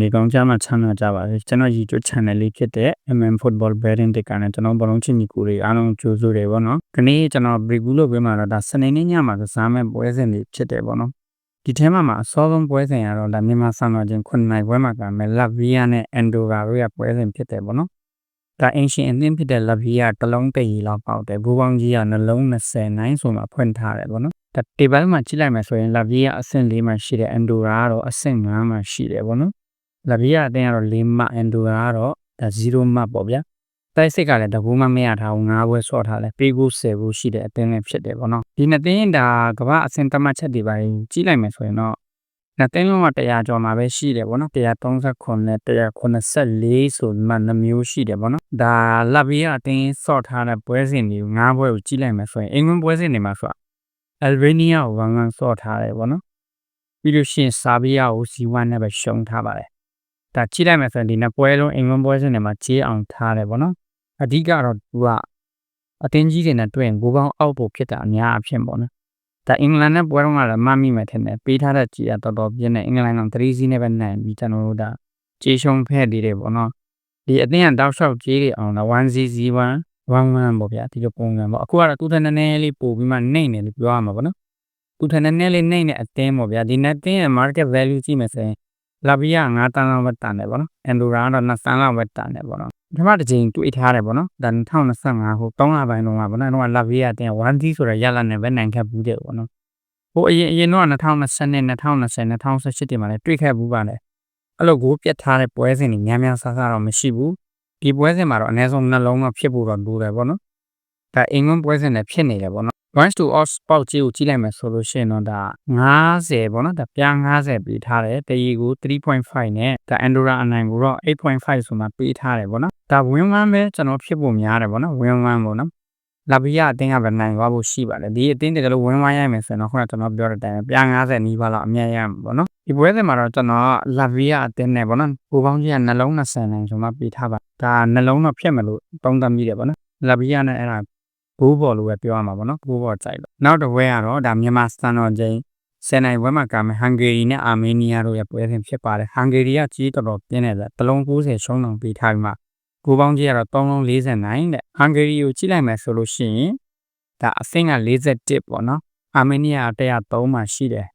နေကောင်းကြမှာချမ်းသာကြပါစေကျွန်တော် YouTube channel လေးဖြစ်တဲ့ MM Football Betting တကနေကျွန်တော်ဘလုံးချင်းညီကိုတွေအားလုံးကြိုးစိုးတယ်ဗောနော်ဒီနေ့ကျွန်တော် review လုပ်ပေးမှာတော့ဒါစနေနေ့ညမှာကစားမဲ့ပွဲစဉ်တွေဖြစ်တယ်ဗောနော်ဒီထဲမှာမှာအစောဆုံးပွဲစဉ်ကတော့ဒါမြန်မာစံတော်ချိန်9နိုင်ပွဲမှာကမယ် Latvia နဲ့ Andorra တို့ရဲ့ပွဲစဉ်ဖြစ်တယ်ဗောနော်ဒါအင်ရှင်အသင်းဖြစ်တဲ့ Latvia တလုံးတရီလောက်ပေါက်တယ်ဘူပေါင်းကြီးကနှလုံး20နိုင်ဆိုမှဖွင့်ထားတယ်ဗောနော်ဒါတေဘယ်မှာကြည့်လိုက်မယ်ဆိုရင် Latvia အဆင့်၄မှာရှိတဲ့ Andorra ကတော့အဆင့်5မှာရှိတယ်ဗောနော် Latvia အသင်းကတော့၄မှတ် Andorra ကတော့ဒါ0မှတ်ပေါ့ဗျာတိုက်စစ်ကလည်းတကူမှမရထားဘူး၅ဘွဲဆော့ထားလဲပေးကူ10ဘူးရှိတဲ့အသင်းလည်းဖြစ်တယ်ဗောနော်ဒီနှစ်သင်းဒါကမ္ဘာအဆင့်တမတ်ချက်တွေပါကြီးလိုက်မယ်ဆိုရင်တော့နှစ်သင်းလုံးက100ကျော်မှာပဲရှိတယ်ဗောနော်139နဲ့184ဆိုမှနှမျိုးရှိတယ်ဗောနော်ဒါ Latvia အသင်းဆော့ထားတဲ့ပွဲစဉ်တွေ၅ဘွဲကိုကြီးလိုက်မယ်ဆိုရင်အင်္ဂလန်ပွဲစဉ်တွေမှာဆို Albania ကိုဝမ်းဝမ်းဆော့ထားတယ်ဗောနော်ပြီးလို့ရှိရင်ဆာဘီယာကို C1 နဲ့ပဲရှုံးထားပါတယ် ဒါကြည့်လိုက်မယ်ဆိုရင်ဒီနှစ်ပွဲလုံးအင်္ဂလန်ပွဲစဉ်တွေမှာကြေးအောင်ထားတယ်ဗောနော်အဓိကတော့သူကအတင်းကြီးတွေနဲ့တွေ့ရင်ဂိုးပေါင်းအောက်ဖို့ဖြစ်တာအများအဖြစ်ပေါ့နော်ဒါအင်္ဂလန်နဲ့ပွဲတော့ကတော့မမိမယ်ထင်တယ်ပေးထားတဲ့ကြေးကတော်တော်ပြင်းနေအင်္ဂလန်က3စီးနဲ့ပဲနိုင်ပြီးကျွန်တော်တို့ဒါကြေးရှုံးဖက်နေတယ်ဗောနော်ဒီအသင်းကတောက်လျှောက်ကြေးတွေအောင်လား 1cc1 1 1ပေါ့ဗျာဒီလိုပုံစံပေါ့အခုကတော့သူ့ထက်နည်းနည်းလေးပို့ပြီးမှနှိမ့်နေလို့ပြောရမှာပေါ့နော်သူ့ထက်နည်းနည်းလေးနှိမ့်တဲ့အသင်းပေါ့ဗျာဒီ net သင်းရဲ့ market value ကြည့်မယ်ဆိုရင် လာဘီယာ9တန်းလောက်ပဲတန်တယ်ပေါ့နော်အန်ဒိုရာကတော့2တန်းလောက်ပဲတန်တယ်ပေါ့နော်ပထမတစ်ချိန်တွေ့ထားတယ်ပေါ့နော်ဒါ2025ဟို3လပိုင်းလုံးကပေါ့နော်တော့လာဘီယာတင် 1D ဆိုတဲ့ရလာနဲ့ပဲနိုင်ခဲ့ဘူးတယ်ပေါ့နော်ဟိုအရင်အရင်တော့2020နဲ့2020 2018တင်မှာလည်းတွေ့ခဲ့ဘူးပါလေအဲ့လိုကိုပြတ်ထားတဲ့ပွဲစဉ်တွေများများဆဆတော့မရှိဘူးဒီပွဲစဉ်မှာတော့အနည်းဆုံးနှလုံးတော့ဖြစ်ဖို့တော့လိုတယ်ပေါ့နော်ဒါအင်္ဂလန်ပွဲစဉ်နဲ့ဖြစ်နေတယ်ပေါ့နော် once to off ပေါက်ကြီးကိုကြည့်လိုက်မယ်ဆိုလို့ရှိရင်တော့ဒါ90ပေါ့နော်ဒါပြား90ပေးထားတယ်တရီကို3.5နဲ့ဒါ Andorra အနိုင်ကိုတော့8.5ဆိုမှပေးထားတယ်ပေါ့နော်ဒါ win 1ပဲကျွန်တော်ဖြစ်ဖို့များတယ်ပေါ့နော် win 1ပေါ့နော်လာဘီယာအတင်းကပဲနိုင်သွားဖို့ရှိပါတယ်ဒီအတင်းတကယ်လို့ win 1ရမယ်ဆိုရင်တော့ခုနကကျွန်တော်ပြောတဲ့အတိုင်းပြား90နီးပါးလောက်အမြတ်ရမှာပေါ့နော်ဒီပွဲစဉ်မှာတော့ကျွန်တော်လာဗီယာအတင်းနဲ့ပေါ့နော်ဘူပေါင်းကြီးကနှလုံး20နိုင်ဆိုမှပေးထားပါဒါနှလုံးတော့ဖြစ်မလို့တုံးတမ်းမိတယ်ပေါ့နော်လာဗီယာနဲ့အဲ့ဒါ ဘိုးဘော်လို့ပဲပြောရမှာပေါ့နော်ဘိုးဘော်ကြိုက်လို့နောက်တစ်ဝဲကတော့ဒါမြန်မာစတန်တော်ချင်းဆယ်နိုင်ပွဲမှာကမယ်ဟန်ဂေရီနဲ့အာမေးနီးယားတို့ရဲ့ပွဲစဉ်ဖြစ်ပါတယ်ဟန်ဂေရီကကြီးတော်တော်ပြင်းတယ်တလုံး90ရှုံးလုံးပေးထားပြီးမှကိုပေါင်းကြီးကတော့3လုံး49တဲ့ဟန်ဂေရီကိုကြည့်လိုက်မယ်ဆိုလို့ရှိရင်ဒါအဆင့်က41ပေါ့နော်အာမေးနီးယား103မှာရှိတယ်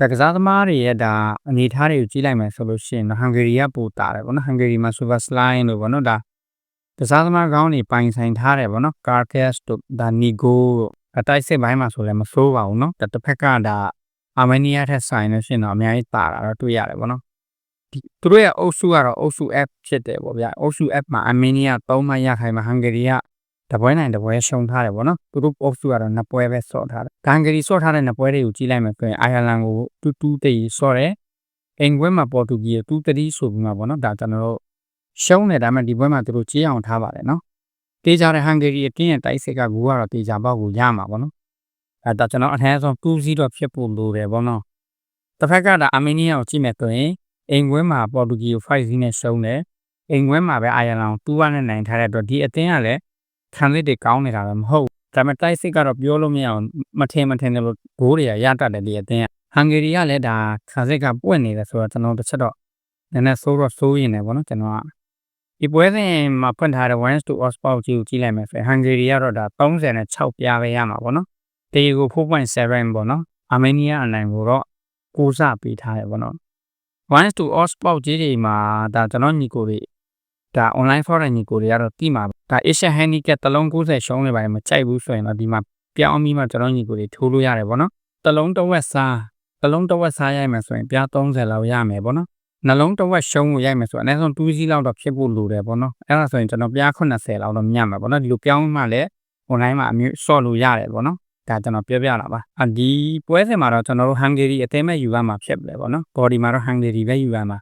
တကစားသမားတွေရဲ့ဒါအနေထားတွေကိုကြည့်လိုက်မယ်ဆိုလို့ရှိရင်ဟန်ဂေရီကပိုတာတယ်ပေါ့နော်ဟန်ဂေရီမှာ Super Slime လို့ပေါ့နော်ဒါ ကစားသမားကောင်းတွေပိုင်ဆိုင်ထားတယ်ဗောနော် Carcass တို့ဒါနီဂိုတို့အတိုက်စစ်ပိုင်းမှာဆိုလည်းမဆိုးပါဘူးเนาะတစ်ဖက်ကဒါအာမေးနီးယားထက်ဆိုင်လို့ရှိရင်တော့အများကြီးတာတာတော့တွေ့ရတယ်ဗောနော်ဒီသူတို့ရဲ့အုပ်စုကတော့အုပ်စု F ဖြစ်တယ်ဗောဗျာအုပ်စု F မှာအာမေးနီးယား3မှရခိုင်မှာဟန်ဂေရီကတပွဲနိုင်တပွဲရှုံးထားတယ်ဗောနော်သူတို့အုပ်စုကတော့နှစ်ပွဲပဲဆော့ထားတယ်ဟန်ဂေရီဆော့ထားတဲ့နှစ်ပွဲတွေကိုကြည့်လိုက်မယ်ဆိုရင်အိုင်ယာလန်ကိုတူတူတည်ဆော့တယ်အင်္ဂွဲမှာပေါ်တူဂီကိုတူတတိဆိုပြီးမှဗောနော်ဒါကျွန်တော်တို့ ရှုံးတယ်ဒါပေမဲ့ဒီပွဲမှာသူတို့ကြေးအောင်ထားပါတယ်နော်တေးကြတဲ့ဟန်ဂေရီအတင်းရဲ့တိုက်စစ်ကဂိုးကတော့တေးကြပေါက်ကိုရမှာပေါ့နော်အဲဒါကျွန်တော်အထက်ဆုံး2-0တော့ဖြစ်ဖို့လိုတယ်ပေါ့နော်တစ်ဖက်ကဒါအာမေးနီးယားကိုကြည့်မယ်ဆိုရင်အင်ကွဲမှာပေါ်တူဂီကို5-0နဲ့ရှုံးတယ်အင်ကွဲမှာပဲအာယလန်ကို2-1နဲ့နိုင်ထားတဲ့အတွက်ဒီအတင်းကလည်းခံစစ်တွေကောင်းနေတာပဲမဟုတ်ဒါပေမဲ့တိုက်စစ်ကတော့ပြောလို့မရအောင်မထင်မထင်တယ်လို့ဂိုးတွေကရတတ်တယ်ဒီအတင်းကဟန်ဂေရီကလည်းဒါခံစစ်ကပွင့်နေတယ်ဆိုတော့ကျွန်တော်တစ်ချက်တော့နည်းနည်းဆိုးတော့ဆိုးရင်လည်းပေါ့နော်ကျွန်တော်က ဒီပွဲစဉ်မှာဖွင့်ထားတဲ့ Wins to Oxford ကြီးကိုကြည့်လိုက်မယ်ဆိုရင် Hungary ကတော့ဒါ36ပြားပဲရမှာပေါ့နော်။တေကို4.7ပေါ့နော်။ Armenia အနိုင်ကိုတော့ကိုးစပေးထားတယ်ပေါ့နော်။ Wins to Oxford ကြီးတွေမှာဒါကျွန်တော်ညီကိုတွေဒါ online forum ညီကိုတွေကတော့တိမှာဒါ Asian Handicap တလုံး90ရှုံးနေပါတယ်မကြိုက်ဘူးဆိုရင်တော့ဒီမှာပြောင်းပြီးမှကျွန်တော်ညီကိုတွေထိုးလို့ရတယ်ပေါ့နော်။တလုံးတစ်ဝက်စားတလုံးတစ်ဝက်စားရိုက်မယ်ဆိုရင်ပြား30လောက်ရမယ်ပေါ့နော် နှလုံးတစ်ဝက်ရှုံးကိုရိုက်မယ်ဆိုတော့အနည်းဆုံး2စီးလောက်တော့ဖြစ်ဖို့လိုတယ်ပေါ့နော်အဲ့ဒါဆိုရင်ကျွန်တော်ပြား80လောက်တော့မြတ်မှာပေါ့နော်ဒီလိုပြောင်းမှလည်း online မှာအမျိုးဆော့လို့ရတယ်ပေါ့နော်ဒါကျွန်တော်ပြောပြတာပါအဒီပွဲစဉ်မှာတော့ကျွန်တော်တို့ Hungary အသေးမဲ့ယူရမှာဖြစ်တယ်ပေါ့နော် body မှာတော့ Hungary ပဲယူရမှာ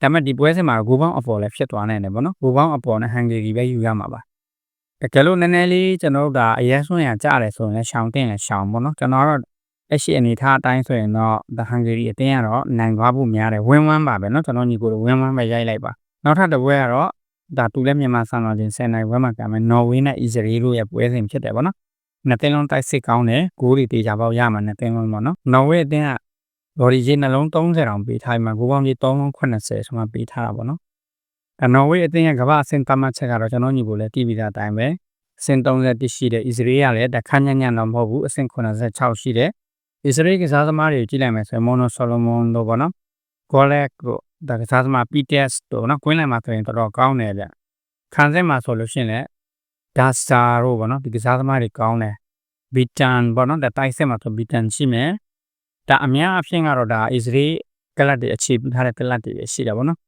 ဒါပေမဲ့ဒီပွဲစဉ်မှာဂိုးပေါင်းအပေါ်လည်းဖြစ်သွားနိုင်တယ်ပေါ့နော်ဂိုးပေါင်းအပေါ်နဲ့ Hungary ပဲယူရမှာပါတကယ်လို့နည်းနည်းလေးကျွန်တော်တို့ဒါအရင်ဆွမ်းရကြတယ်ဆိုရင်လည်းရှောင်းတင်လည်းရှောင်းပေါ့နော်ကျွန်တော်တော့ လက်ရှိအနေထားအတိုင်းဆိုရင်တော့ The Hungary အတင်းကတော့နိုင်သွားဖို့များတယ်ဝင်းဝမ်းပါပဲเนาะကျွန်တော်ညီကိုတို့ဝင်းဝမ်းပဲရိုက်လိုက်ပါနောက်ထပ်တစ်ပွဲကတော့ဒါတူလည်းမြန်မာစံတော်ချင်း10နိုင်ပွဲမှာကမယ်နော်ဝေးနဲ့အီဇရီတို့ရဲ့ပွဲစဉ်ဖြစ်တယ်ပေါ့နော်နှစ်သင်းလုံးတိုက်စစ်ကောင်းတယ်ဂိုးတွေတေချာပေါက်ရမှာနှစ်သင်းလုံးပေါ့နော်နော်ဝေးအတင်းက ဘော်ဒီကြီးနှလုံး30တောင်ပေးထားပြီးမှဂိုးပေါင်းကြီး380ဆိုမှပေးထားတာပေါ့နော်အနော်ဝေးအသင်းရဲ့ကမ္ဘာအဆင့်သတ်မှတ်ချက်ကတော့ကျွန်တော်ညီကိုလည်းတည်ပြီးသားအတိုင်းပဲအဆင့်31ရှိတဲ့ Israel ကလည်းတခန်းညံ့ညံ့တော့မဟုတ်ဘူးအဆင့်86ရှိတဲ့ Israel ကစားသမားတွေကိုကြည့်လိုက်မယ်ဆိုရင် Mono Solomon တို့ပေါ့နော် Golek တို့ဒါကစားသမား PTS တို့နော်ကွင်းလယ်မှာဆိုရင်တော်တော်ကောင်းတယ်ဗျခံစစ်မှာဆိုလို့ရှိရင်လည်း Dasta တို့ပေါ့နော်ဒီကစားသမားတွေကောင်းတယ် Bitan ပေါ့နော်ဒါတိုက်စစ်မှာဆို Bitan ရှိမယ်ဒါအများအဖြစ်ကတော့ဒါ Israel ကလပ်တွေအခြေပြုထားတဲ့ကလပ်တွေရှိတာပေါ့နော်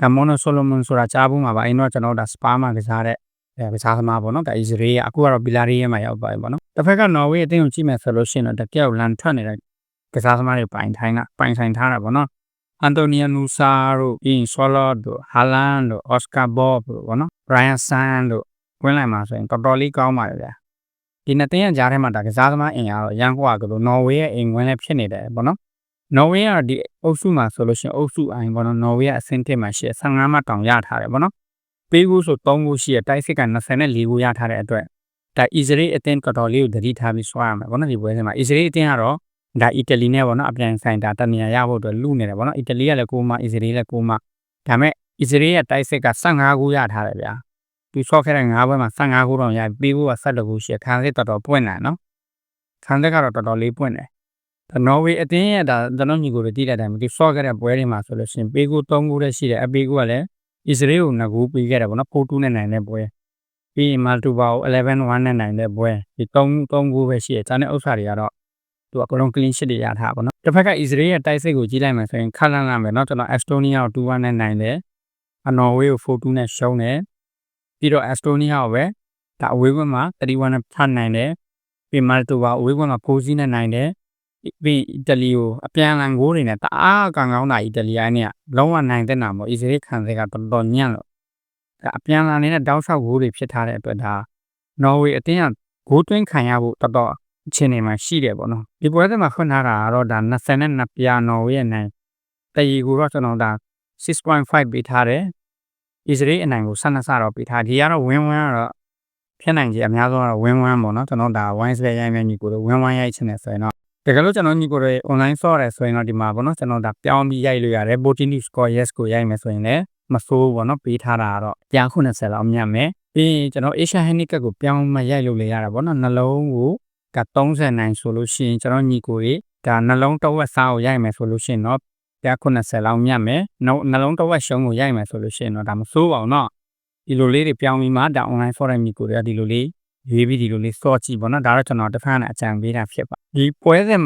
ဒါ Mono Solomon ဆိုတာကြားဘူးမှာပါအရင်တော့ကျွန်တော်ဒါ Spa မှာကစားတဲ့ အဲကစားသမားပေါ့နော်ဒါ Israel ကအခုကတော့ Villarreal မှာရောက်သွားပြီပေါ့နော်တစ်ဖက်က Norway အသင်းကိုကြည့်မယ်ဆိုလို့ရှိရင်တော့တကယ်ကိုလန်ထွက်နေတဲ့ကစားသမားတွေပိုင်ထိုင်းတာပိုင်ဆိုင်ထားတာပေါ့နော်အန်တိုနီယိုနူဆာတို့အင်းဆောလော့တို့ဟာလန်တို့အော်စကာဘော့တို့ပေါ့နော်ဘရိုင်ယန်ဆန်တို့ကွင်းလိုက်မှာဆိုရင်တော်တော်လေးကောင်းပါလေဗျာဒီနှစ်တင်းရကြားထဲမှာဒါကစားသမားအင်အားတော့ရန်ကွာကလို့နော်ဝေးရဲ့အိမ်ဝင်လည်းဖြစ်နေတယ်ပေါ့နော်နော်ဝေးကဒီအုပ်စုမှာဆိုလို့ရှိရင်အုပ်စုအိုင်ပေါ့နော်နော်ဝေးကအဆင့်1မှာရှိ15မှတောင်ရထားတယ်ပေါ့နော် ပေးကူးဆို3ကူးရှိရတိုက်စစ်က24ကူးရထားတဲ့အတွက်ဒါ Israel အသင်းတော်တော်လေးကိုတတိထားပြီးဆွားရမယ်ပေါ့နော်ဒီပွဲစဉ်မှာ Israel အသင်းကတော့ဒါအီတလီနဲ့ပေါ့နော်အပြန်ဆိုင်တာတနေရာရဖို့အတွက်လူနေတယ်ပေါ့နော်အီတလီကလည်းကိုမအစ္စရေးလည်းကိုမဒါမဲ့အစ္စရေးရဲ့တိုက်စစ်က15ခုရထားတယ်ဗျာသူဆော့ခဲ့တဲ့9ဘွဲမှာ15ခုတော့ရပြီးဖို့က12ခုရှိခံစစ်တော်တော်ပွင့်လာနော်ခံစစ်ကတော့တော်တော်လေးပွင့်တယ်ဒါနော်ဝေအတင်းရဲ့ဒါကျွန်တော်ညီကိုတွေတည်တဲ့အတိုင်းဒီဆော့ခဲ့တဲ့ပွဲတွေမှာဆိုလို့ရှိရင်ပေးကူ3ခုတည်းရှိတယ်အပေးကူကလည်း အစ္စရေးကို2ခုပေးခဲ့တယ်ပေါ့နော်4-2နဲ့နိုင်တဲ့ပွဲပြီးရင်မာတူဘာကို11-1နဲ့နိုင်တဲ့ပွဲဒီ3 3ခုပဲရှိတယ်။ဒါနဲ့ဥစ္စာတွေကတော့သူအကုန်လုံး clean sheet တွေရထားပါတော့တစ်ဖက်က Israel ရဲ့တိုက်စစ်ကိုကြည့်လိုက်မယ်ဆိုရင်ခက်လန့်လန့်ပဲเนาะကျွန်တော် Estonia ကို2-1နဲ့နိုင်တယ်အနော်ဝေးကို4-2နဲ့ရှုံးတယ်ပြီးတော့ Estonia ကိုပဲဒါအဝေးကွင်းမှာ31နဲ့ဖတ်နိုင်တယ်ပြီးမာတိုဘာအဝေးကွင်းမှာ4-0နဲ့နိုင်တယ် ပြီးအီတလီကိုအပြန်အလှန်ဂိုးတွေနဲ့တအားကောင်ကောင်းတာအီတလီအိုင်းเนี่ยလုံးဝနိုင်တဲ့နာမို့ Israel ခံစစ်ကတော်တော်ညံ့လို့ဒါအပြန်အလှန်နေတဲ့တောက်လျှောက်ဂိုးတွေဖြစ်ထားတဲ့အတွက်ဒါနော်ဝေအတင်းကဂိုးသွင်းခံရဖို့တော်တော်အခြေအနေမှာရှိတယ်ပေါ့နော်ဒီပွဲစဉ်မှာဖွင့်ထားတာကတော့ဒါ22ပြာနော်ဝေးရဲ့နိုင်တရီကိုတော့ကျွန်တော်ဒါ6.5ပေးထားတယ်။ Israel အနိုင်ကို12ဆတော့ပေးထားဒီကတော့ win win ကတော့ဖြစ်နိုင်ခြေအများဆုံးကတော့ win win ပေါ့နော်ကျွန်တော်ဒါ wine စရိုက်မြန်ညီကိုတို့ win win ရိုက်ချင်တယ်ဆိုရင်တော့ တကယ်လို့ကျွန်တော်ညီကိုရဲ့ online source ရဲဆိုရင်တော့ဒီမှာပေါ့နော်ကျွန်တော်ဒါပြောင်းပြီးရိုက်လို့ရတယ် botany score yes ကိုရိုက်မယ်ဆိုရင်လည်းမဆိုးပေါ့နော်ပေးထားတာကတော့190လောက်မြတ်မယ်ပြီးရင်ကျွန်တော် Asia Handicap ကိုပြောင်းမရိုက်လို့လေရတာပေါ့နော်နှလုံးကိုက30နိုင်ဆိုလို့ရှိရင်ကျွန်တော်ညီကိုရေဒါနှလုံးတဝက်စားကိုရိုက်မယ်ဆိုလို့ရှိရင်တော့190လောက်မြတ်မယ်နှလုံးတဝက်ရှုံးကိုရိုက်မယ်ဆိုလို့ရှိရင်တော့ဒါမဆိုးပါဘူးနော်ဒီလိုလေးတွေပြောင်းပြီးမှဒါ online forum ညီကိုတွေကဒီလိုလေး ရွေးပြီးဒီလိုလေးစော့ကြည့်ပေါ့နော်ဒါတော့ကျွန်တော်တစ်ဖက်နဲ့အကြံပေးတာဖြစ်ပါဒီပွဲစဉ်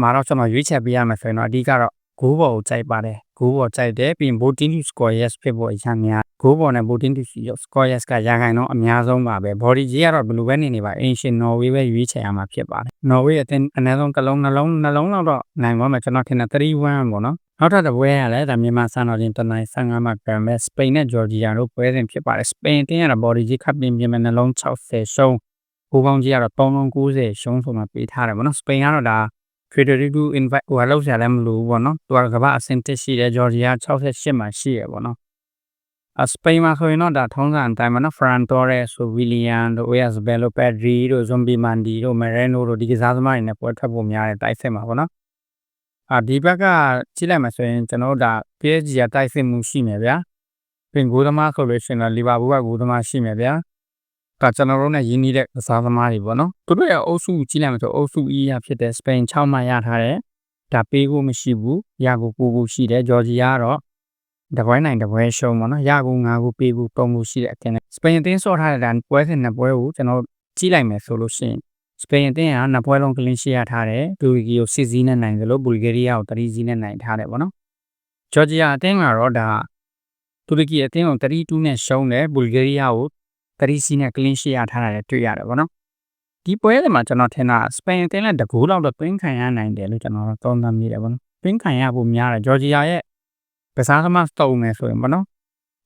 မှာတော့ကျွန်တော်ရွေးချယ်ပေးရမယ်ဆိုရင်တော့အဓိကတော့ဂိုးဘော်ကိုကြိုက်ပါတယ်ဂိုးဘော်ကြိုက်တယ်ပြီးရင် voting score yes ဖြစ်ဖို့အရင်များဂိုးဘော်နဲ့ voting score yes ကရာခိုင်နှုန်းအများဆုံးပါပဲ body ကြီးကတော့ဘယ်လိုပဲနေနေပါ ancient norway ပဲရွေးချယ်ရမှာဖြစ်ပါတယ် norway အတင်းအနည်းဆုံးတစ်လုံးနှလုံးနှလုံးလောက်တော့နိုင်ပါမယ်ကျွန်တော်ထင်တယ်31ပေါ့နော် နောက်ထပ်တစ်ပွဲရလဲဒါမြန်မာစံတော်ချင်းတနိုင်15မှာကံမဲ့စပိန်နဲ့ဂျော်ဂျီယာတို့ပွဲစဉ်ဖြစ်ပါတယ်စပိန်တင်းရတာ body ကြီးခပ်ပြင်းပြင်းမဲ့နှလုံး60ရှုံးဘူပေါင်းကြီးကတော့390ရှုံးဆိုမှပေးထားတယ်ပေါ့နော်စပိန်ကတော့ဒါ Federico invite ဟိုလောက်ဆရာလည်းမလိုဘူးပေါ့နော်သူကကမ္ဘာအဆင့်တက်ရှိတယ်ဂျော်ဂျီယာ68မှာရှိရပေါ့နော်အစပိန်မှာဆိုရင်တော့ဒါထုံးစံအတိုင်းပါနော်ဖရန်တိုရဲဆိုဝီလီယန်တို့အိုယက်စ်ဘယ်လိုပက်ဒရီတို့ဇွန်ဘီမန်ဒီတို့မရဲနိုတို့ဒီကစားသမားတွေနဲ့ပွဲထွက်ဖို့များတယ်တိုက်စစ်မှာပေါ့နော် အာဒီဘက်ကကြည့်လိုက်မှဆိုရင်ကျွန်တော်တို့ဒါ PSG ကတိုက်စစ်မှုရှိမယ်ဗျာပင်ဂိုးသမားဆိုလို့ရှိရင်တော့လီဗာပူးကဂိုးသမားရှိမယ်ဗျာဒါကျွန်တော်တို့နဲ့ရင်းနှီးတဲ့ကစားသမားတွေပေါ့နော်သူတို့ရဲ့အုပ်စုကြည့်လိုက်မှဆိုအုပ်စု E ရဖြစ်တဲ့စပိန်6မှရထားတယ်ဒါပေးဖို့မရှိဘူးရကိုကိုကိုရှိတယ်ဂျော်ဂျီယာကတော့တပွဲနိုင်တပွဲရှုံးပေါ့နော်ရကို9ကိုပေးဖို့ပုံမှုရှိတဲ့အတင်စပိန်အသင်းဆော့ထားတဲ့ဒါပွဲစဉ်နှစ်ပွဲကိုကျွန်တော်ကြည့်လိုက်မယ်ဆိုလို့ရှိရင် စပိန်အသင်းကနှစ်ပွဲလုံးကလင်းရှိရထားတယ်တူရီကီကိုစစ်စည်းနဲ့နိုင်တယ်လို့ဘူလ်ဂေးရီးယားကိုတရီစည်းနဲ့နိုင်ထားတယ်ပေါ့နော်ဂျော်ဂျီယာအသင်းကတော့ဒါတူရကီအသင်းကို32နဲ့ရှုံးတယ်ဘူလ်ဂေးရီးယားကို30စီနဲ့ကလင်းရှိရထားတာလည်းတွေ့ရတယ်ပေါ့နော်ဒီပွဲတွေမှာကျွန်တော်ထင်တာစပိန်အသင်းလည်းတကူလောက်တော့တွင်းခံရနိုင်တယ်လို့ကျွန်တော်သုံးသပ်မိတယ်ပေါ့နော်တွင်းခံရဖို့များတယ်ဂျော်ဂျီယာရဲ့ကစားသမားတုံနေဆိုရင်ပေါ့နော်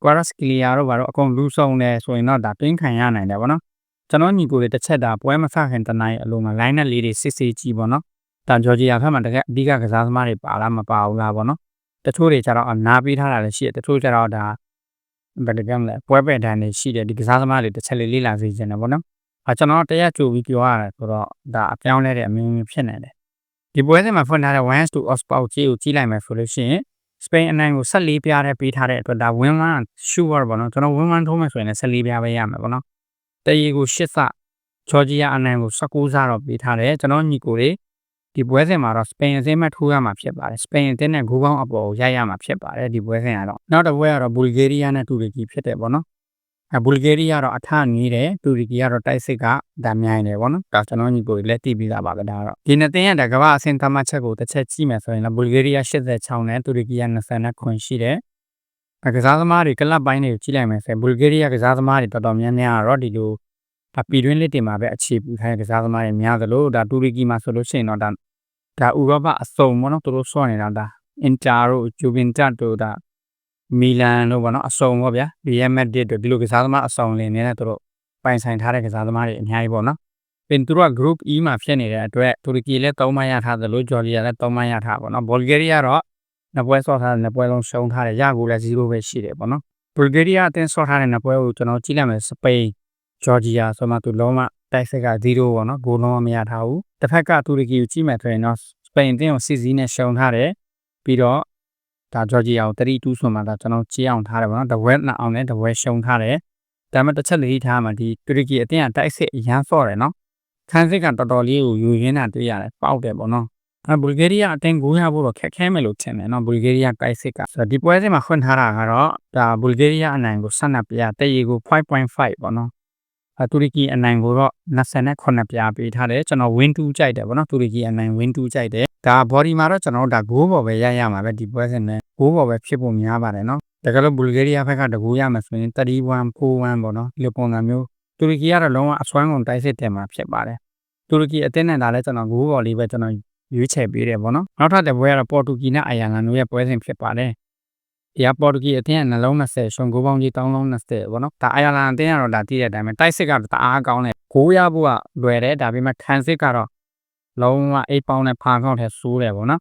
ကွာရစကီလီယာတို့ဘာလို့အကုန်လူဆုံးနေဆိုရင်တော့ဒါတွင်းခံရနိုင်တယ်ပေါ့နော် ကျွန်တော်ညီကိုတွေတစ်ချက်တာပွဲမဆခင်တနိုင်အလိုမှာ line နဲ့လေးတွေစစ်စစ်ကြည့်ပေါ့နော်ဒါဂျော်ဂျီယာဘက်မှာတကယ်အဓိကကစားသမားတွေပါလားမပါဘူးလားပေါ့နော်တချို့တွေကျတော့အနာပေးထားတာလည်းရှိတယ်တချို့ကျတော့ဒါဘယ်လိုပြောမလဲပွဲပဲတန်းနေရှိတယ်ဒီကစားသမားတွေတစ်ချက်လေးလေ့လာစေချင်တယ်ပေါ့နော်အဲကျွန်တော်တရက်ကြိုပြီးပြောရတယ်ဆိုတော့ဒါအပြောင်းလဲတဲ့အမျိုးမျိုးဖြစ်နေတယ်ဒီပွဲစဉ်မှာဖွင့်ထားတဲ့1 to odds ပေါက်ကြီးကိုကြီးလိုက်မယ်ဆိုလို့ရှိရင်စပိန်အနိုင်ကို14ပြားတဲ့ပေးထားတဲ့အတွက်ဒါ win 1 sure ပေါ့နော်ကျွန်တော် win 1ထိုးမယ်ဆိုရင်လည်း14ပြားပဲရမှာပေါ့နော် တရေကို8စဂျော်ဂျီယာအနိုင်ကို19စတော့ပေးထားတယ်ကျွန်တော်ညီကိုတွေဒီပွဲစဉ်မှာတော့စပိန်အသင်းမဲ့ထိုးရမှာဖြစ်ပါတယ်စပိန်အသင်းနဲ့ဂိုးပေါင်းအပေါ်ကိုရိုက်ရမှာဖြစ်ပါတယ်ဒီပွဲစဉ်ကတော့နောက်တစ်ပွဲကတော့ဘူလ်ဂေးရီးယားနဲ့တူရကီဖြစ်တယ်ပေါ့နော်အဲဘူလ်ဂေးရီးယားကတော့အထငေးတယ်တူရကီကတော့တိုက်စစ်ကဒါမြိုင်းတယ်ပေါ့နော်ဒါကျွန်တော်ညီကိုတွေလက်တည်ပြီးသားပါပဲဒါကတော့ဒီနှစ်သင်းရတဲ့ကမ္ဘာအဆင့်သတ်မှတ်ချက်ကိုတစ်ချက်ကြည့်မယ်ဆိုရင်လည်းဘူလ်ဂေးရီးယား86နဲ့တူရကီက29ရှိတယ် ကစားသမားတွေကလပ်ပိုင်းတွေကိုကြည့်လိုက်မယ်ဆိုရင်ဘူလ်ဂေးရီးယားကစားသမားတွေတော်တော်များများကတော့ဒီလိုဒါပြည်တွင်းလက်တင်မှာပဲအခြေပြုထားတဲ့ကစားသမားတွေများသလိုဒါတူရကီမှာဆိုလို့ရှိရင်တော့ဒါဒါဥရောပအစုံပေါ့နော်သူတို့ဆော့နေတာဒါအင်တာတို့ဂျူဗင်တက်တို့ဒါမီလန်တို့ပေါ့နော်အစုံပေါ့ဗျာရီယယ်မက်ဒရစ်တို့ဒီလိုကစားသမားအစုံလင်းနေတဲ့သူတို့ပိုင်ဆိုင်ထားတဲ့ကစားသမားတွေအများကြီးပေါ့နော်ပင်သူတို့က group E မှာဖြစ်နေတဲ့အတွက်တူရကီလည်း၃မှတ်ရထားသလိုဂျော်ဂျီယာလည်း၃မှတ်ရထားပေါ့နော်ဘော်လ်ဂေးရီးယားတော့ နှစ်ပွဲဆော့ထားတဲ့နှစ်ပွဲလုံးရှုံးထားတယ်ရကိုလည်း0ပဲရှိတယ်ပေါ့နော်ဘူလ်ဂေးရီးယားအသင်းဆော့ထားတဲ့နှစ်ပွဲကိုကျွန်တော်ကြည့်လိုက်မယ်စပိန်ဂျော်ဂျီယာဆိုမှသူလုံးဝတိုက်ဆက်က0ပေါ့နော်ဂိုးလုံးဝမရထားဘူးတစ်ဖက်ကတူရကီကိုကြည့်မယ်ဆိုရင်တော့စပိန်အသင်းကိုစီစီနဲ့ရှုံထားတယ်ပြီးတော့ဒါဂျော်ဂျီယာကို32ဆိုမှဒါကျွန်တော်ကြည့်အောင်ထားတယ်ပေါ့နော်တဝက်နှစ်အောင်နဲ့တဝက်ရှုံထားတယ်ဒါပေမဲ့တစ်ချက်လေးထားမှဒီတူရကီအသင်းကတိုက်စစ်အရန်ဆော့တယ်နော်ခန်းစစ်ကတော်တော်လေးကိုယူရင်းတာတွေ့ရတယ်ပေါက်တယ်ပေါ့နော် အဲဘူလ်ဂေးရီးယားအတင်းကိုရဖို့တော့ခက်ခဲမယ်လို့ထင်တယ်နော်ဘူလ်ဂေးရီးယားတိုက်စစ်ကဆိုတော့ဒီပွဲစဉ်မှာဖွင့်ထားတာကတော့ဒါဘူလ်ဂေးရီးယားအနိုင်ကိုဆက်နပ်ပြတရေကို5.5ပေါ့နော်အဲတူရကီအနိုင်ကိုတော့28ပြားပေးထားတယ်ကျွန်တော် win 2ကြိုက်တယ်ပေါ့နော်တူရကီအနိုင် win 2ကြိုက်တယ်ဒါ body မှာတော့ကျွန်တော်တို့ဒါဂိုးပေါ်ပဲရရမှာပဲဒီပွဲစဉ်နဲ့ဂိုးပေါ်ပဲဖြစ်ဖို့များပါတယ်နော်တကယ်လို့ဘူလ်ဂေးရီးယားဘက်ကတကူရမယ်ဆိုရင်31 41ပေါ့နော်ဒီလိုပုံစံမျိုးတူရကီကတော့လုံးဝအစွမ်းကုန်တိုက်စစ်တယ်မှာဖြစ်ပါတယ်တူရကီအသင်းနဲ့ဒါလည်းကျွန်တော်ဂိုးပေါ်လေးပဲကျွန်တော် ရွေးချယ်ပေးတယ်ပေါ့နော်နောက်ထပ်တစ်ပွဲကတော့ပေါ်တူဂီနဲ့အိုင်ယာလန်တို့ရဲ့ပွဲစဉ်ဖြစ်ပါတယ်ဒီကပေါ်တူဂီအသင်းကနှလုံး20ရှုံးဂိုးပေါင်းကြီး3လုံး20ပေါ့နော်ဒါအိုင်ယာလန်အသင်းကတော့ဒါတည်တဲ့အတိုင်းပဲတိုက်စစ်ကတော့တအားကောင်းတယ်ဂိုးရဖို့ကလွယ်တယ်ဒါပေမဲ့ခံစစ်ကတော့လုံးဝ8ပေါင်းနဲ့ဖာခေါက်ထဲစိုးတယ်ပေါ့နော်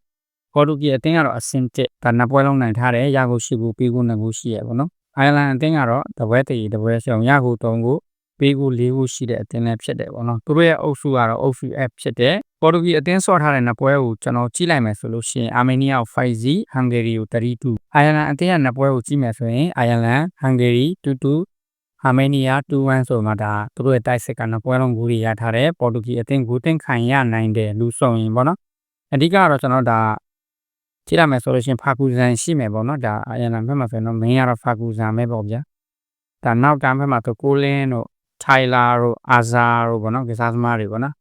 ပေါ်တူဂီအသင်းကတော့အဆင့်1ဒါနှစ်ပွဲလုံးနိုင်ထားတယ်ရကိုရှိဘူးပြီးကိုနှစ်ကိုရှိရပေါ့နော်အိုင်ယာလန်အသင်းကတော့တပွဲတည်တပွဲရှုံးရကို3ကိုပေးကို၄ခုရှိတဲ့အသင်းလည်းဖြစ်တယ်ပေါ့နော်သူတို့ရဲ့အုပ်စုကတော့အုပ်စု F ဖြစ်တယ် ပေါ်တူဂီအသင်းဆော့ထားတဲ့နှစ်ပွဲကိုကျွန်တော်ကြည့်လိုက်မယ်ဆိုလို့ရှိရင်အာမေးနီးယားကို5-0ဟန်ဂေရီကို32အိုင်ယာလန်အသင်းရဲ့နှစ်ပွဲကိုကြည့်မယ်ဆိုရင်အိုင်ယာလန်ဟန်ဂေရီ2-2အာမေးနီးယား2-1ဆိုမှဒါသူတို့ရဲ့တိုက်စစ်ကနှစ်ပွဲလုံးဂိုးတွေရထားတယ်ပေါ်တူဂီအသင်းဂိုးတင်ခံရနိုင်တယ်လူဆောင်ရင်ပေါ့နော်အဓိကတော့ကျွန်တော်ဒါကြည့်ရမယ်ဆိုလို့ရှိရင်ဖာကူဇန်ရှိမယ်ပေါ့နော်ဒါအိုင်ယာလန်ဘက်မှာဆိုရင်တော့ main ကတော့ဖာကူဇန်ပဲပေါ့ဗျာဒါနောက်တန်းဘက်မှာဆိုကိုလင်းတို့ထိုင်လာတို့အာဇာတို့ပေါ့နော်ကစားသမားတွေပေါ့နော်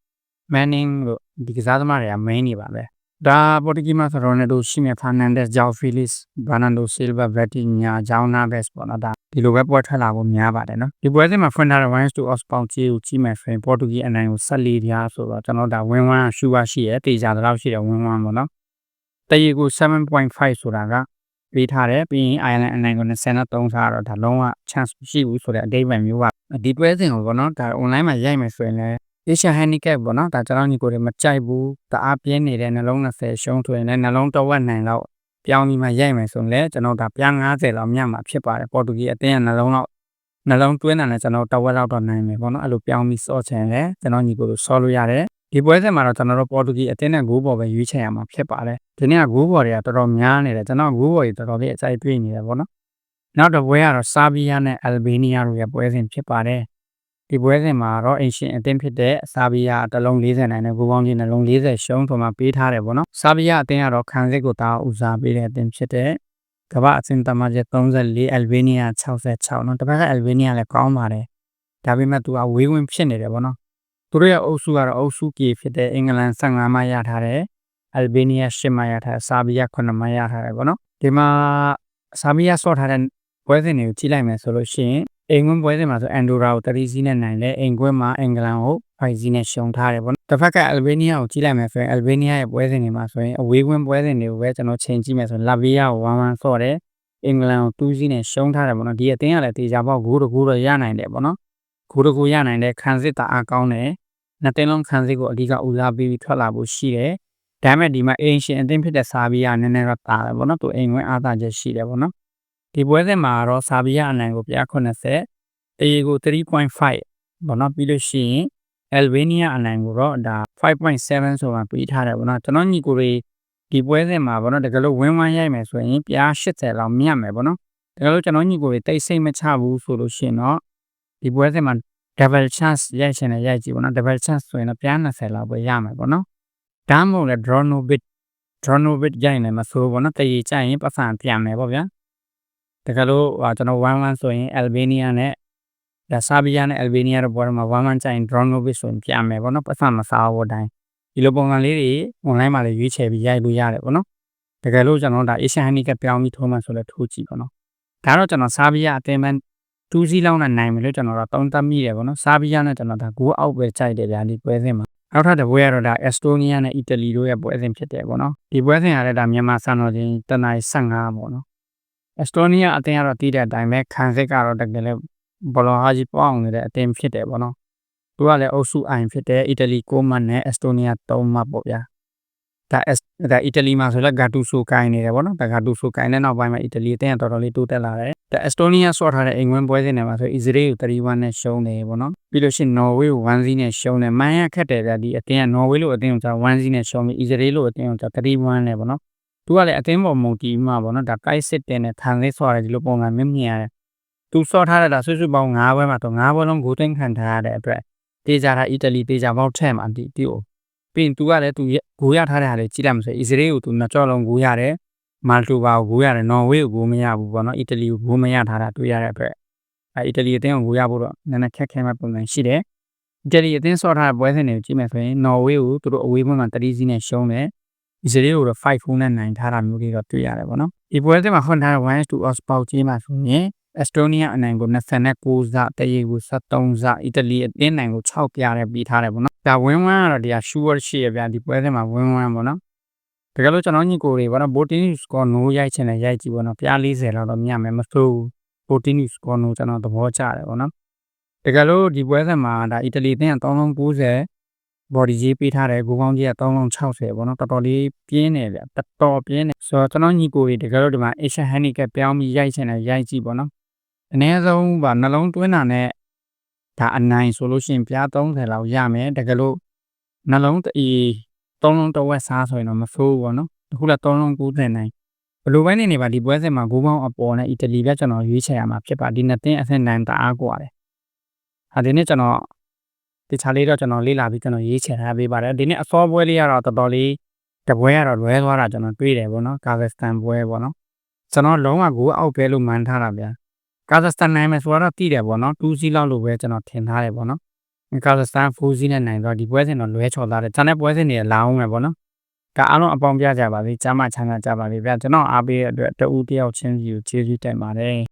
မန်နင်းတို့ဒီကစားသမားတွေက main နေပါပဲဒါပေါ်တူဂီမှာဆိုတော့နေတို့ရှိနေဖာနန်ဒက်စ်ဂျောက်ဖီလစ်ဘာနန်ဒိုဆီလ်ဗာဗက်တီညာဂျောင်းနာဘက်စ်ပေါ့နော်ဒါဒီလိုပဲပွဲထွက်လာဖို့များပါတယ်နော်ဒီပွဲစဉ်မှာဖွင့်ထားတဲ့1 to odds ပေါင်းကြီးကိုကြီးမယ်ဆိုရင်ပေါ်တူဂီအနိုင်ကို14ပြားဆိုတော့ကျွန်တော်ဒါ win 1ရှူပါရှိရတေချာတော့ရှိတယ် win 1ပေါ့နော်တရေကို7.5ဆိုတာကပေးထားတယ်ပြီးရင် Ireland အနိုင်ကို23ထားတော့ဒါလုံးဝ chance မရှိဘူးဆိုတဲ့အဓိပ္ပာယ်မျိုးပါဒီပွဲစဉ်ကိုပေါ့နော်ဒါ online မှာရိုက်မယ်ဆိုရင်လည်း Asia handicap ပေါ့နော်ဒါကျွန်တော်ညီကိုတွေမကြိုက်ဘူးတအားပြင်းနေတဲ့နှလုံး20ရှုံးဆိုရင်လည်းနှလုံးတဝက်နိုင်တော့ပြောင်းပြီးမှရိုက်မယ်ဆိုရင်လည်းကျွန်တော်ဒါပြား90လောက်မြတ်မှာဖြစ်ပါတယ်ပေါ်တူဂီအသင်းကနှလုံးလောက်နှလုံးတွင်းတာလည်းကျွန်တော်တဝက်လောက်တော့နိုင်မယ်ပေါ့နော်အဲ့လိုပြောင်းပြီးစော့ချင်တယ်ကျွန်တော်ညီကိုတို့စော့လို့ရတယ်ဒီပွဲစဉ်မှာတော့ကျွန်တော်တို့ပေါ်တူဂီအသင်းနဲ့ဂိုးဘော်ပဲရွေးချယ်ရမှာဖြစ်ပါတယ်ဒီနေ့ကဂိုးဘော်တွေကတော်တော်များနေတယ်ကျွန်တော်ဂိုးဘော်တွေတော်တော်လေးအစိုက်တွေ့နေတယ်ပေါ့နော်နောက်တစ်ပွဲကတော့ဆာဘီးယားနဲ့အယ်ဘေးနီးယားတို့ရဲ့ပွဲစဉ်ဖြစ်ပါတယ် ဒီပွဲစဉ်မှာတော့အင်ရှင်အသင်းဖြစ်တဲ့ဆာဘီယာတလုံး40နိုင်နဲ့ဘူပေါင်းချင်းနှလုံး40ရှုံးထုံမှာပေးထားတယ်ပေါ့နော်ဆာဘီယာအသင်းကတော့ခံစစ်ကိုတာဦးစားပေးတဲ့အသင်းဖြစ်တဲ့ကမ္ဘာအဆင့်တမကျ34အယ်ဘေးနီးယား66နော်တပတ်ကအယ်ဘေးနီးယားလည်းကောင်းပါတယ်ဒါပေမဲ့သူကဝေးဝင်ဖြစ်နေတယ်ပေါ့နော်သူတို့ရဲ့အုပ်စုကတော့အုပ်စု K ဖြစ်တဲ့အင်္ဂလန်15မှရထားတယ်အယ်ဘေးနီးယား10မှရထားဆာဘီယာ9မှရထားတယ်ပေါ့နော်ဒီမှာဆာဘီယာဆော့ထားတဲ့ပွဲစဉ်တွေကိုကြည့်လိုက်မယ်ဆိုလို့ရှိရင် အိမ်ကွင်းပွဲစဉ်မှာဆိုအန်ဒိုရာကို30စီးနဲ့နိုင်တယ်အိမ်ကွင်းမှာအင်္ဂလန်ကို5စီးနဲ့ရှုံထားတယ်ပေါ့နော်တစ်ဖက်ကအယ်ဘေးနီးယားကိုကြည့်လိုက်မယ်ဆိုရင်အယ်ဘေးနီးယားရဲ့ပွဲစဉ်တွေမှာဆိုရင်အဝေးကွင်းပွဲစဉ်တွေကိုပဲကျွန်တော်ချိန်ကြည့်မယ်ဆိုရင်လာဗီယာကို1-1ဆော့တယ်အင်္ဂလန်ကို2စီးနဲ့ရှုံးထားတယ်ပေါ့နော်ဒီအသင်းကလည်းတေချာပေါက်ဂိုးတကူတော့ရနိုင်တယ်ပေါ့နော်ဂိုးတကူရနိုင်တဲ့ခံစစ်တအားကောင်းတယ်နှစ်တင်းလုံးခံစစ်ကိုအဓိကဦးစားပေးပြီးထွက်လာဖို့ရှိတယ်ဒါပေမဲ့ဒီမှာအင်ရှင်အသင်းဖြစ်တဲ့ဆာဘီယာနည်းနည်းတော့တာတယ်ပေါ့နော်သူအိမ်ဝင်အားသာချက်ရှိတယ်ပေါ့နော် ဒီပွဲစဉ်မှာတော့ဆာဘီယာအနိုင်ကိုပြ80တေကို3.5ပေါ့နော်ပြီးလို့ရှိရင် Albania အနိုင်ကိုတော့ဒါ5.7ဆိုတာပေးထားတယ်ဗောနော်ကျွန်တော်ညီကိုတွေဒီပွဲစဉ်မှာဗောနော်တကယ်လို့ win 1ရိုက်မယ်ဆိုရင်ပြား80လောက်မြတ်မယ်ဗောနော်တကယ်လို့ကျွန်တော်ညီကိုတွေတိတ်ဆိတ်မချဘူးဆိုလို့ရှိရင်တော့ဒီပွဲစဉ်မှာ double chance ရိုက်ချင်တယ်ရိုက်ကြည့်ဗောနော် double chance ဆိုရင်တော့ပြား20လောက်ပဲရမယ်ဗောနော်ဒါမှမဟုတ်လဲ draw no bid draw no bid ရိုက်နေမှာဆိုဗောနော်တရေကြရင်ပတ်စံပြန်မယ်ဗောဗျာ တကယ်လို့ဟာကျွန်တော်1-1ဆိုရင် Albania နဲ့ဒါဆာဘီယာနဲ့ Albania တို့ဘောမှာ1-1ကြရင် draw no bid ဆိုရင်ပြန်မယ်ဗောနော်ပတ်စံမစားဘူးတိုင်းဒီလိုပုံစံလေးတွေ online မှာလည်းရွေးချယ်ပြီးရိုက်လို့ရတယ်ဗောနော်တကယ်လို့ကျွန်တော်ဒါ Asian Handicap ပြောင်းပြီးထိုးမှဆိုလဲထိုးကြည့်ဗောနော်ဒါတော့ကျွန်တော်ဆာဘီယာအသင်းမန်2စီးလောက်နဲ့နိုင်မယ်လို့ကျွန်တော်တော့သုံးသပ်မိတယ်ဗောနော်ဆာဘီယာနဲ့ကျွန်တော်ဒါ9အောက်ပဲကြိုက်တယ်ဗျာဒီပွဲစဉ်မှာနောက်ထပ်တစ်ပွဲကတော့ဒါ Estonia နဲ့ Italy တို့ရဲ့ပွဲစဉ်ဖြစ်တယ်ဗောနော်ဒီပွဲစဉ်ကလည်းဒါမြန်မာစံတော်ချိန်တနင်္လာ15ဗောနော် Estonia အသင်းကတော့တည်တဲ့အတိုင်းပဲခံစစ်ကတော့တကယ်လည်းဘလောဟာကြီးပေါအောင်နေတဲ့အသင်းဖြစ်တယ်ဗောနော်သူကလည်းအုပ်စုအိုင်ဖြစ်တယ်အီတလီ6မှတ်နဲ့ Estonia 3မှတ်ပေါ့ဗျာဒါ S ဒါအီတလီမှာဆိုလည်း Gattuso ကိုင်းနေတယ်ဗောနော်ဒါ Gattuso ကိုင်းတဲ့နောက်ပိုင်းမှာအီတလီအသင်းကတော်တော်လေးတိုးတက်လာတယ်ဒါ Estonia ဆော့ထားတဲ့အိမ်ဝင်ပွဲစဉ်တွေမှာဆို Israel ကို3-1နဲ့ရှုံးတယ်ဗောနော်ပြီးလို့ရှိရင် Norway ကို1-0နဲ့ရှုံးတယ်မိုင်းရခက်တယ်ဗျာဒီအသင်းက Norway လို့အသင်းကိုကြာ1-0နဲ့ရှုံးပြီး Israel လို့အသင်းကိုကြာ3-1နဲ့ဗောနော် သူကလည်းအသင်းပေါ်မုံတီးမှာဗောနော်ဒါကိုက်စစ်တင်နဲ့ထန်လေးဆော့ရတယ်ဒီလိုပုံစံမျိုးမြင်ရတယ်သူဆော့ထားတဲ့ဒါဆွဆွပေါင်း9ပွဲမှာတော့9ပွဲလုံးဂိုးသိမ်းခံထားရတဲ့အတွက်တေးကြတာအီတလီတေးကြပေါက်ထဲမှာဒီတီကိုပြီးရင်သူကလည်းသူဂိုးရထားတဲ့ဟာတွေကြည့်လိုက်မှဆိုအစ္စရေးကိုသူနှစ်ကြော့လုံးဂိုးရတယ်မာလ်တိုဘာကိုဂိုးရတယ်နော်ဝေးကိုဂိုးမရဘူးပေါ့နော်အီတလီကိုဂိုးမရထားတာတွေ့ရတဲ့အတွက်အဲအီတလီအသင်းကိုဂိုးရဖို့တော့နည်းနည်းခက်ခဲမဲ့ပုံစံရှိတယ်အီတလီအသင်းဆော့ထားတဲ့ပွဲစဉ်တွေကိုကြည့်မယ်ဆိုရင်နော်ဝေးကိုသူတို့အဝေးဘက်မှာ3စီးနဲ့ရှုံးတယ် အစ္စရေးကိုတော့5-4နဲ့နိုင်ထားတာမျိုးတွေတော့တွေ့ရတယ်ပေါ့နော်ဒီပွဲစဉ်မှာဖွင့်ထားတဲ့1-2 odds ပေါက်ကြီးမှာဆိုရင်အက်စတိုးနီးယားအနိုင်ကို29စတရေကို73စအီတလီအသင်းနိုင်ကို6ပြားနဲ့ပြီးထားတယ်ပေါ့နော်ဒါဝင်းဝန်းကတော့ဒီဟာ sure ရှိရဗျာဒီပွဲစဉ်မှာဝင်းဝန်းပေါ့နော်တကယ်လို့ကျွန်တော်ညီကိုတွေပေါ့နော် voting score နိုးရိုက်ချင်တယ်ရိုက်ကြည့်ပေါ့နော်ပြား40လောက်တော့မြတ်မယ်မဆိုး voting score နိုးကျွန်တော်သဘောကျတယ်ပေါ့နော်တကယ်လို့ဒီပွဲစဉ်မှာဒါအီတလီအသင်းက390 body ရေးပေးထားတယ်ကိုပေါင်းကြီးက3060ပေါ့နော်တော်တော်လေးပြင်းတယ်ဗျတော်တော်ပြင်းတယ်ဆိုတော့ကျွန်တော်ညီကိုတွေတကယ်လို့ဒီမှာ Asian Handicap ပြောင်းပြီးရိုက်ချင်တယ်ရိုက်ကြည့်ပေါ့နော်အနည်းဆုံးဗာနှလုံးသွင်းတာနဲ့ဒါအနိုင်ဆိုလို့ရှိရင်ပြား30လောက်ရမယ်တကယ်လို့နှလုံးတီ3လုံးတဝက်စားဆိုရင်တော့မဆိုးဘူးပေါ့နော်အခုလည်း3လုံး90နိုင်ဘလိုပိုင်းနေနေပါဒီပွဲစဉ်မှာဂိုးပေါင်းအပေါ်နဲ့အီတလီကကျွန်တော်ရွေးချယ်ရမှာဖြစ်ပါဒီနှစ်သင်းအဆင့်နိုင်တအားကွာတယ်။ဟာဒီနေ့ကျွန်တော် တခြားလေးတော့ကျွန်တော်လေ့လာပြီးကျွန်တော်ရေးချယ်ထားပေးပါတယ်ဒီနေ့အစောပွဲလေးကတော့တော်တော်လေးတပွဲကတော့လွဲသွားတာကျွန်တော်တွေ့တယ်ပေါ့နော်ကာဇက်စတန်ပွဲပေါ့နော်ကျွန်တော်လုံးဝဂိုးအောက်ပဲလို့မှန်းထားတာဗျာကာဇက်စတန်နိုင်မယ်ဆိုတော့သိတယ်ပေါ့နော်2စီးလောက်လို့ပဲကျွန်တော်ထင်ထားတယ်ပေါ့နော်ကာဇက်စတန်4စီးနဲ့နိုင်တော့ဒီပွဲစဉ်တော့လွဲချော်သွားတယ်။ကျန်တဲ့ပွဲစဉ်တွေလာအောင်မယ်ပေါ့နော်။ဒါအားလုံးအပေါင်းပြကြပါစေ။ကျမ်းမချမ်းသာကြပါစေဗျာ။ကျွန်တော်အားပေးတဲ့အတွက်တဦးတယောက်ချင်းစီကိုကျေးဇူးတင်ပါတယ်။